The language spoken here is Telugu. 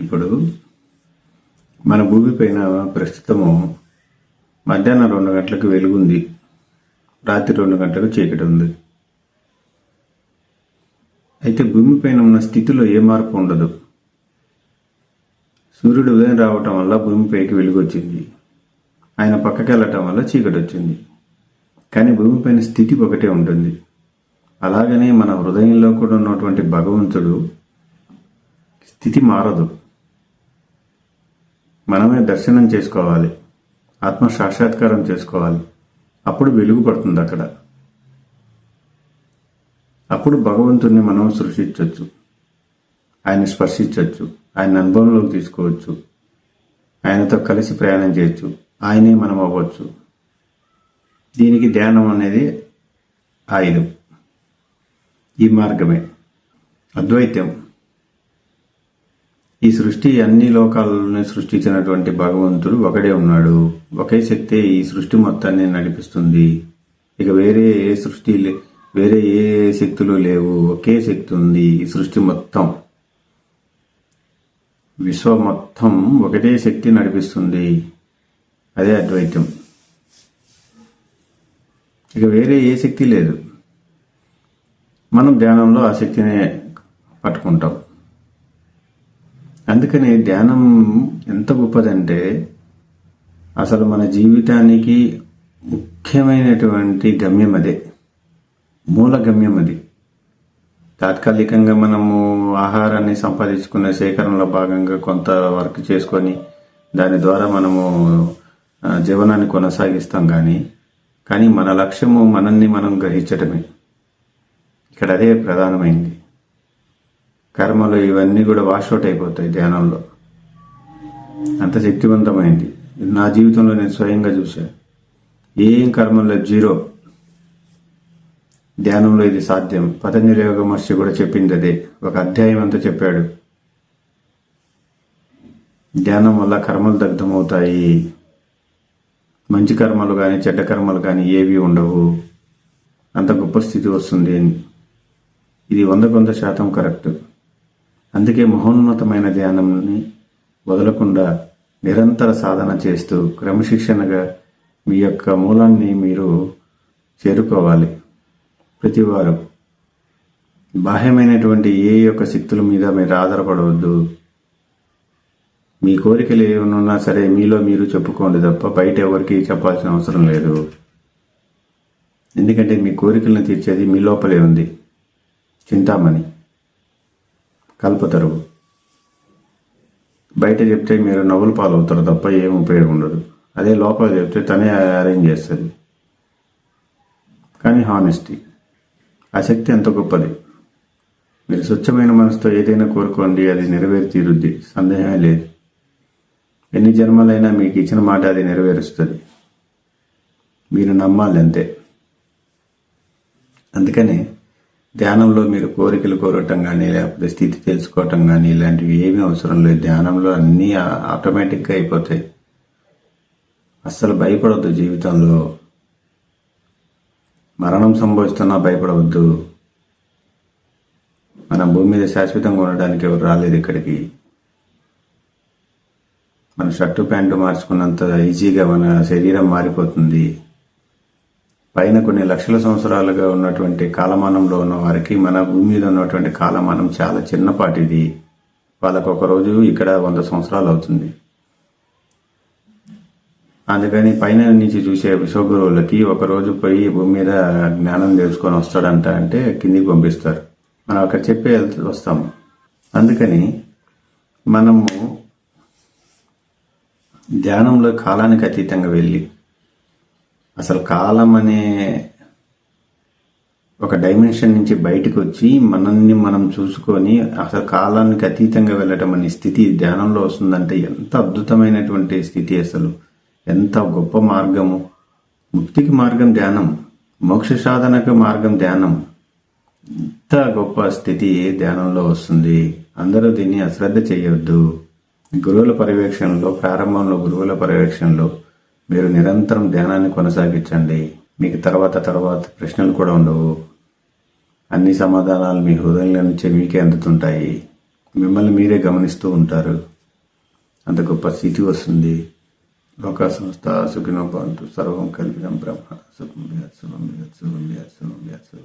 ఇప్పుడు మన భూమి పైన ప్రస్తుతము మధ్యాహ్నం రెండు గంటలకు వెలుగుంది. రాత్రి రెండు గంటలకు చీకటి ఉంది. అయితే భూమి పైన ఉన్న స్థితిలో ఏ మార్పు ఉండదు. సూర్యుడు ఉదయం రావటం వల్ల భూమిపైకి వెలుగు వచ్చింది ఆయన పక్కకి వెళ్ళటం వల్ల చీకటి వచ్చింది కానీ భూమిపైన స్థితి ఒకటే ఉంటుంది. అలాగనే మన హృదయంలో కూడా ఉన్నటువంటి భగవంతుడు స్థితి మారదు. మనమే దర్శనం చేసుకోవాలి. ఆత్మ సాక్షాత్కారం చేసుకోవాలి. అప్పుడు వెలుగు పడుతుంది అక్కడ. అప్పుడు భగవంతుడిని మనం సృష్టించవచ్చు ఆయన స్పర్శించవచ్చు ఆయన అనుభవంలోకి తీసుకోవచ్చు. ఆయనతో కలిసి ప్రయాణం చేయొచ్చు. ఆయనే మనం అవ్వచ్చు. దీనికి ధ్యానం అనేది ఆయుధం. ఈ మార్గమే. అద్వైతం. ఈ సృష్టి అన్ని లోకాలను సృష్టించినటువంటి భగవంతుడు ఒకడే ఉన్నాడు. ఒకే శక్తే ఈ సృష్టి మొత్తాన్ని నడిపిస్తుంది. ఇక వేరే ఏ సృష్టి లే- వేరే ఏ శక్తులు లేవు. ఒకే శక్తి ఉంది ఈ సృష్టి మొత్తం. విశ్వ మొత్తం ఒకటే శక్తి నడిపిస్తుంది. అదే అద్వైతం. ఇక వేరే ఏ శక్తి లేదు. మనం ధ్యానంలో ఆ శక్తిని పట్టుకుంటాం. అందుకని ధ్యానం ఎంత గొప్పదంటే అసలు మన జీవితానికి ముఖ్యమైనటువంటి గమ్యం అదే. మూల గమ్యం అది. తాత్కాలికంగా మనము ఆహారాన్ని సంపాదించుకునే సేకరణలో భాగంగా కొంత వర్క్ చేసుకొని దాని ద్వారా మనము జీవనాన్ని కొనసాగిస్తాం కానీ కానీ మన లక్ష్యము మనల్ని మనం గ్రహించడమే ఇక్కడ అదే ప్రధానమైంది. కర్మలు ఇవన్నీ కూడా వాషౌట్ అయిపోతాయి ధ్యానంలో. అంత శక్తివంతమైంది. నా జీవితంలో నేను స్వయంగా చూశాను ఏం కర్మలో జీరో? ధ్యానంలో ఇది సాధ్యం. పతంజలి యోగ మహర్షి కూడా చెప్పింది అదే. ఒక అధ్యాయం అంతా చెప్పాడు. ధ్యానం వల్ల కర్మలు దగ్ధమవుతాయి. మంచి కర్మలు కానీ చెడ్డ కర్మలు కానీ ఏవి ఉండవు. అంత గొప్ప స్థితి వస్తుంది. అని ఇది వంద వంద శాతం కరెక్ట్. అందుకే మహోన్నతమైన ధ్యానంని వదలకుండా నిరంతర సాధన చేస్తూ క్రమశిక్షణగా మీ యొక్క మూలాన్ని మీరు చేరుకోవాలి. ప్రతివారం. బాహ్యమైనటువంటి ఏ యొక్క శక్తుల మీద మీరు ఆధారపడవద్దు. మీ కోరికలు ఏమన్నా సరే మీలో మీరు చెప్పుకోండి తప్ప బయట ఎవరికి చెప్పాల్సిన అవసరం లేదు. ఎందుకంటే మీ కోరికలను తీర్చేది మీ లోపలే ఉంది. చింతామణి. కలుపుతారు. బయట చెప్తే మీరు నవ్వులు పాలవుతారు తప్ప ఏం ఉపయోగం ఉండదు. అదే లోపల చెప్తే తనే అరేంజ్ చేస్తుంది. కానీ హానెస్టీ ఆ శక్తి ఎంత గొప్పది. మీరు స్వచ్ఛమైన మనసుతో ఏదైనా కోరుకోండి అది నెరవేరి తీరుద్ది. సందేహమే లేదు. ఎన్ని జన్మలైనా మీకు ఇచ్చిన మాట అది నెరవేరుస్తుంది. మీరు నమ్మాలి అంతే. అందుకని ధ్యానంలో మీరు కోరికలు కోరటం కానీ లేకపోతే స్థితి తెలుసుకోవటం కానీ ఇలాంటివి ఏమీ అవసరం లేదు. ధ్యానంలో అన్నీ ఆటోమేటిక్గా అయిపోతాయి. అస్సలు భయపడవద్దు జీవితంలో. మరణం సంభవిస్తున్నా భయపడవద్దు. మన భూమి మీద శాశ్వతంగా ఉండడానికి ఎవరు రాలేదు ఇక్కడికి. మన షర్టు ప్యాంటు మార్చుకున్నంత ఈజీగా మన శరీరం మారిపోతుంది. పైన కొన్ని లక్షల సంవత్సరాలుగా ఉన్నటువంటి కాలమానంలో ఉన్న వారికి మన భూమి మీద ఉన్నటువంటి కాలమానం చాలా చిన్నపాటిది. వాళ్ళకు ఒక రోజు ఇక్కడ వంద సంవత్సరాలు అవుతుంది. అందుకని పైన నుంచి చూసే విశ్వగురువులకి ఒక రోజు పోయి భూమి మీద జ్ఞానం తెలుసుకొని వస్తాడంట అంటే కిందికి పంపిస్తారు. మనం అక్కడ చెప్పే వస్తాము. అందుకని మనము ధ్యానంలో కాలానికి అతీతంగా వెళ్ళి అసలు కాలం అనే ఒక డైమెన్షన్ నుంచి బయటకు వచ్చి మనల్ని మనం చూసుకొని అసలు కాలానికి అతీతంగా వెళ్ళటం అనే స్థితి ధ్యానంలో వస్తుందంటే ఎంత అద్భుతమైనటువంటి స్థితి అసలు. ఎంత గొప్ప మార్గము. ముక్తికి మార్గం ధ్యానం మోక్ష సాధనకు మార్గం ధ్యానం. ఎంత గొప్ప స్థితి ధ్యానంలో వస్తుంది. అందరూ దీన్ని అశ్రద్ధ చేయొద్దు. గురువుల పర్యవేక్షణలో ప్రారంభంలో గురువుల పర్యవేక్షణలో మీరు నిరంతరం ధ్యానాన్ని కొనసాగించండి. మీకు తర్వాత తర్వాత ప్రశ్నలు కూడా ఉండవు. అన్ని సమాధానాలు మీ హృదయంలో నుంచి మీకే అందుతుంటాయి. మిమ్మల్ని మీరే గమనిస్తూ ఉంటారు. అంత గొప్ప స్థితి వస్తుంది. లోక సంస్థ సుఖినోపంతు సర్వం కలిపిన బ్రహ్మ శుభం బియత్ శుభం బియత్